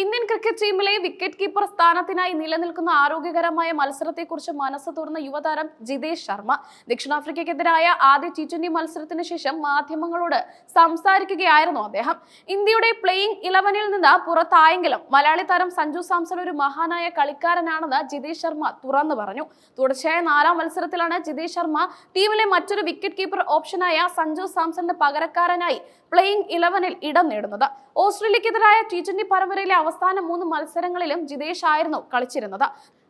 Indian cricket ടീമിലെ wicket keeper സ്ഥാനത്തിനായി നിലനിൽക്കുന്ന ആരോഗ്യകരമായ മത്സരത്തെക്കുറിച്ച് മനസ്സ് തുറന്ന യുവതാരം ജിതേഷ് ശർമ്മ. ദക്ഷിണാഫ്രിക്കയ്ക്കെതിരായ ആദ്യ ടി ട്വന്റി മത്സരത്തിന് ശേഷം മാധ്യമങ്ങളോട് സംസാരിക്കുകയായിരുന്നു അദ്ദേഹം. ഇന്ത്യയുടെ പ്ലേയിങ് ഇലവനിൽ നിന്ന് പുറത്തായെങ്കിലും മലയാളി താരം സഞ്ജു സാംസൺ ഒരു മഹാനായ കളിക്കാരനാണെന്ന് ജിതേഷ് ശർമ്മ തുറന്നു പറഞ്ഞു. തുടർച്ചയായ നാലാം മത്സരത്തിലാണ് ജിതേഷ് ശർമ്മ ടീമിലെ മറ്റൊരു വിക്കറ്റ് കീപ്പർ ഓപ്ഷനായ സഞ്ജു സാംസന്റെ പകരക്കാരനായി പ്ലേയിങ് ഇലവനിൽ ഇടം നേടുന്നത്. ഓസ്ട്രേലിയക്കെതിരായ ടി ട്വന്റി പരമ്പരയിലെ അവസാന മൂന്ന് മത്സരങ്ങളിലും ജിതേഷ് ആയിരുന്നു കളിച്ചിരുന്നത്.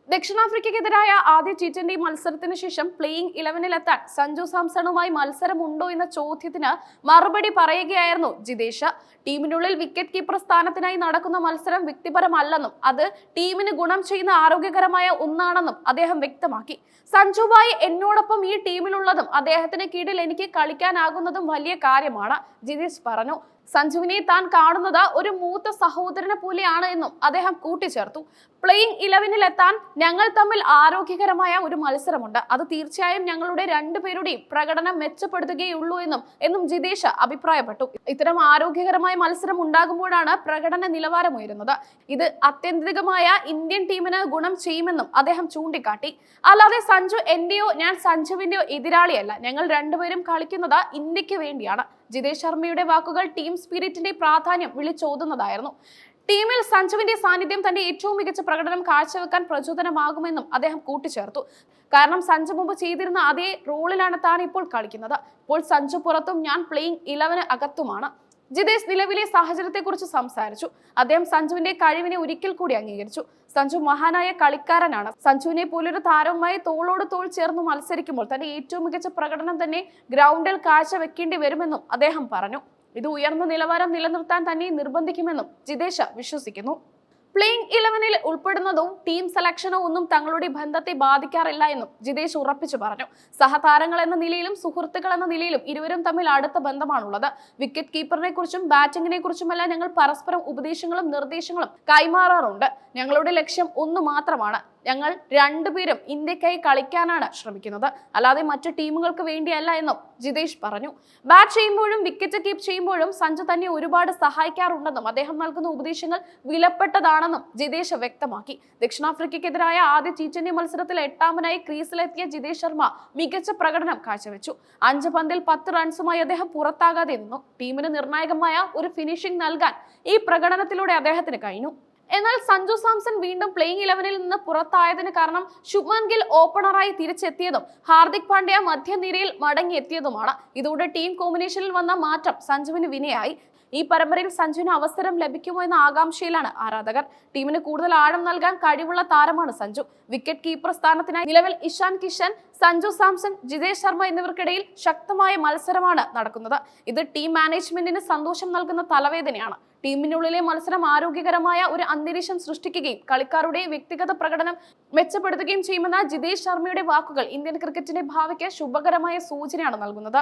ദക്ഷിണാഫ്രിക്കയ്ക്കെതിരായ ആദ്യ ടി ട്വന്റി മത്സരത്തിന് ശേഷം പ്ലേയിങ് ഇലവനിലെത്താൻ സഞ്ജു സാംസണുമായി മത്സരമുണ്ടോ എന്ന ചോദ്യത്തിന് മറുപടി പറയുകയായിരുന്നു ജിതേഷ്. ടീമിനുള്ളിൽ വിക്കറ്റ് കീപ്പർ സ്ഥാനത്തിനായി നടക്കുന്ന മത്സരം വ്യക്തിപരമല്ലെന്നും അത് ടീമിന് ഗുണം ചെയ്യുന്ന ആരോഗ്യകരമായ ഒന്നാണെന്നും അദ്ദേഹം വ്യക്തമാക്കി. സഞ്ജുബായി എന്നോടൊപ്പം ഈ ടീമിലുള്ളതും അദ്ദേഹത്തിന് കീഴിൽ എനിക്ക് കളിക്കാനാകുന്നതും വലിയ കാര്യമാണ് ജിതേഷ് പറഞ്ഞു. സഞ്ജുവിനെ താൻ കാണുന്നത് ഒരു മൂത്ത സഹോദരനെ പോലെയാണ് എന്നും അദ്ദേഹം കൂട്ടിച്ചേർത്തു. പ്ലേയിങ് ഇലവനിൽ എത്താൻ ഞങ്ങൾ തമ്മിൽ ആരോഗ്യകരമായ ഒരു മത്സരമുണ്ട്. അത് തീർച്ചയായും ഞങ്ങളുടെ രണ്ടുപേരുടെയും പ്രകടനം മെച്ചപ്പെടുത്തുകയുള്ളൂ എന്നും എന്നും ജിതേഷ് അഭിപ്രായപ്പെട്ടു. ഇത്തരം ആരോഗ്യകരമായ മത്സരം ഉണ്ടാകുമ്പോഴാണ് പ്രകടന നിലവാരമുയരുന്നത്. ഇത് അത്യന്തികമായ ഇന്ത്യൻ ടീമിന് ഗുണം ചെയ്യുമെന്നും അദ്ദേഹം ചൂണ്ടിക്കാട്ടി. അല്ലാതെ സഞ്ജു എന്റെയോ ഞാൻ സഞ്ജുവിന്റെയോ എതിരാളിയല്ല. ഞങ്ങൾ രണ്ടുപേരും കളിക്കുന്നത് ഇന്ത്യയ്ക്ക് വേണ്ടിയാണ്. ജിതേഷ് ശർമ്മയുടെ വാക്കുകൾ ടീം സ്പിരിറ്റിന്റെ പ്രാധാന്യം വിളിച്ചോതുന്നതായിരുന്നു. ടീമിൽ സഞ്ജുവിന്റെ സാന്നിധ്യം തന്റെ ഏറ്റവും മികച്ച പ്രകടനം കാഴ്ചവെക്കാൻ പ്രചോദനമാകുമെന്നും അദ്ദേഹം കൂട്ടിച്ചേർത്തു. കാരണം സഞ്ജു മുമ്പ് ചെയ്തിരുന്ന അതേ റോളിലാണ് താൻ ഇപ്പോൾ കളിക്കുന്നത്. ഇപ്പോൾ സഞ്ജു പുറത്തും ഞാൻ പ്ലേയിങ് ഇലവന് അകത്തുമാണ്. ജിതേഷ് നിലവിലെ സാഹചര്യത്തെക്കുറിച്ച് സംസാരിച്ചു. അദ്ദേഹം സഞ്ജുവിന്റെ കഴിവിനെ ഒരിക്കൽ കൂടി അംഗീകരിച്ചു. സഞ്ജു മഹാനായ കളിക്കാരനാണ്. സഞ്ജുവിനെ പോലൊരു താരവുമായി തോളോട് തോൾ ചേർന്ന് മത്സരിക്കുമ്പോൾ തന്റെ ഏറ്റവും മികച്ച പ്രകടനം തന്നെ ഗ്രൗണ്ടിൽ കാഴ്ചവെക്കേണ്ടി വരുമെന്നും അദ്ദേഹം പറഞ്ഞു. ഇത് ഉയർന്ന നിലവാരം നിലനിർത്താൻ തന്നെ നിർബന്ധിക്കുമെന്നും ജിതേഷ വിശ്വസിക്കുന്നു. പ്ലേയിങ് ഇലവനിൽ ഉൾപ്പെടുന്നതും ടീം സെലക്ഷനോ ഒന്നും തങ്ങളുടെ ബന്ധത്തെ ബാധിക്കാറില്ല എന്നും ജിതേഷ് ഉറപ്പിച്ചു പറഞ്ഞു. സഹതാരങ്ങൾ എന്ന നിലയിലും സുഹൃത്തുക്കൾ എന്ന നിലയിലും ഇരുവരും തമ്മിൽ അടുത്ത ബന്ധമാണുള്ളത്. വിക്കറ്റ് കീപ്പറിനെ കുറിച്ചും ബാറ്റിംഗിനെ കുറിച്ചുമെല്ലാം ഞങ്ങൾ പരസ്പരം ഉപദേശങ്ങളും നിർദ്ദേശങ്ങളും കൈമാറാറുണ്ട്. ഞങ്ങളുടെ ലക്ഷ്യം ഒന്നു മാത്രമാണ്. ഞങ്ങൾ രണ്ടുപേരും ഇന്ത്യക്കായി കളിക്കാനാണ് ശ്രമിക്കുന്നത്. അല്ലാതെ മറ്റു ടീമുകൾക്ക് വേണ്ടിയല്ല എന്നും ജിതേഷ് പറഞ്ഞു. ബാറ്റ് ചെയ്യുമ്പോഴും വിക്കറ്റ് കീപ്പ് ചെയ്യുമ്പോഴും സഞ്ജു തന്നെ ഒരുപാട് സഹായിക്കാറുണ്ടെന്നും അദ്ദേഹം നൽകുന്ന ഉപദേശങ്ങൾ വിലപ്പെട്ടതാണെന്നും ജിതേഷ് വ്യക്തമാക്കി. ദക്ഷിണാഫ്രിക്കയ്ക്കെതിരായ ആദ്യ ടി ട്വന്റി മത്സരത്തിൽ എട്ടാമനായി ക്രീസിലെത്തിയ ജിതേഷ് ശർമ്മ മികച്ച പ്രകടനം കാഴ്ചവെച്ചു. അഞ്ച് പന്തിൽ പത്ത് റൺസുമായി അദ്ദേഹം പുറത്താകാതെ നിന്നു. ടീമിന് നിർണായകമായ ഒരു ഫിനിഷിംഗ് നൽകാൻ ഈ പ്രകടനത്തിലൂടെ അദ്ദേഹത്തിന് കഴിഞ്ഞു. എന്നാൽ സഞ്ജു സാംസൺ വീണ്ടും പ്ലേയിങ് ഇലവനിൽ നിന്ന് പുറത്തായതിന് കാരണം ശുഭ്മാൻ ഗിൽ ഓപ്പണറായി തിരിച്ചെത്തിയതും ഹാർദിക് പാണ്ഡ്യ മധ്യനിരയിൽ മടങ്ങിയെത്തിയതുമാണ്. ഇതോടെ ടീം കോമ്പിനേഷനിൽ വന്ന മാറ്റം സഞ്ജുവിന് വിനയായി. ഈ പരമ്പരയിൽ സഞ്ജുവിന് അവസരം ലഭിക്കുമോ എന്ന ആകാംക്ഷയിലാണ് ആരാധകർ. ടീമിന് കൂടുതൽ ആഴം നൽകാൻ കഴിവുള്ള താരമാണ് സഞ്ജു. വിക്കറ്റ് കീപ്പർ സ്ഥാനത്തിനായി നിലവിൽ ഇഷാൻ കിഷൻ സഞ്ജു സാംസൺ ജിതേഷ് ശർമ്മ എന്നിവർക്കിടയിൽ ശക്തമായ മത്സരമാണ് നടക്കുന്നത്. ഇത് ടീം മാനേജ്മെന്റിന് സന്തോഷം നൽകുന്ന തലവേദനയാണ്. ടീമിനുള്ളിലെ മത്സരം ആരോഗ്യകരമായ ഒരു അന്തരീക്ഷം സൃഷ്ടിക്കുകയും കളിക്കാരുടെ വ്യക്തിഗത പ്രകടനം മെച്ചപ്പെടുത്തുകയും ചെയ്യുമെന്ന ജിതേഷ് ശർമ്മയുടെ വാക്കുകൾ ഇന്ത്യൻ ക്രിക്കറ്റിന്റെ ഭാവിക്ക് ശുഭകരമായ സൂചനയാണ് നൽകുന്നത്.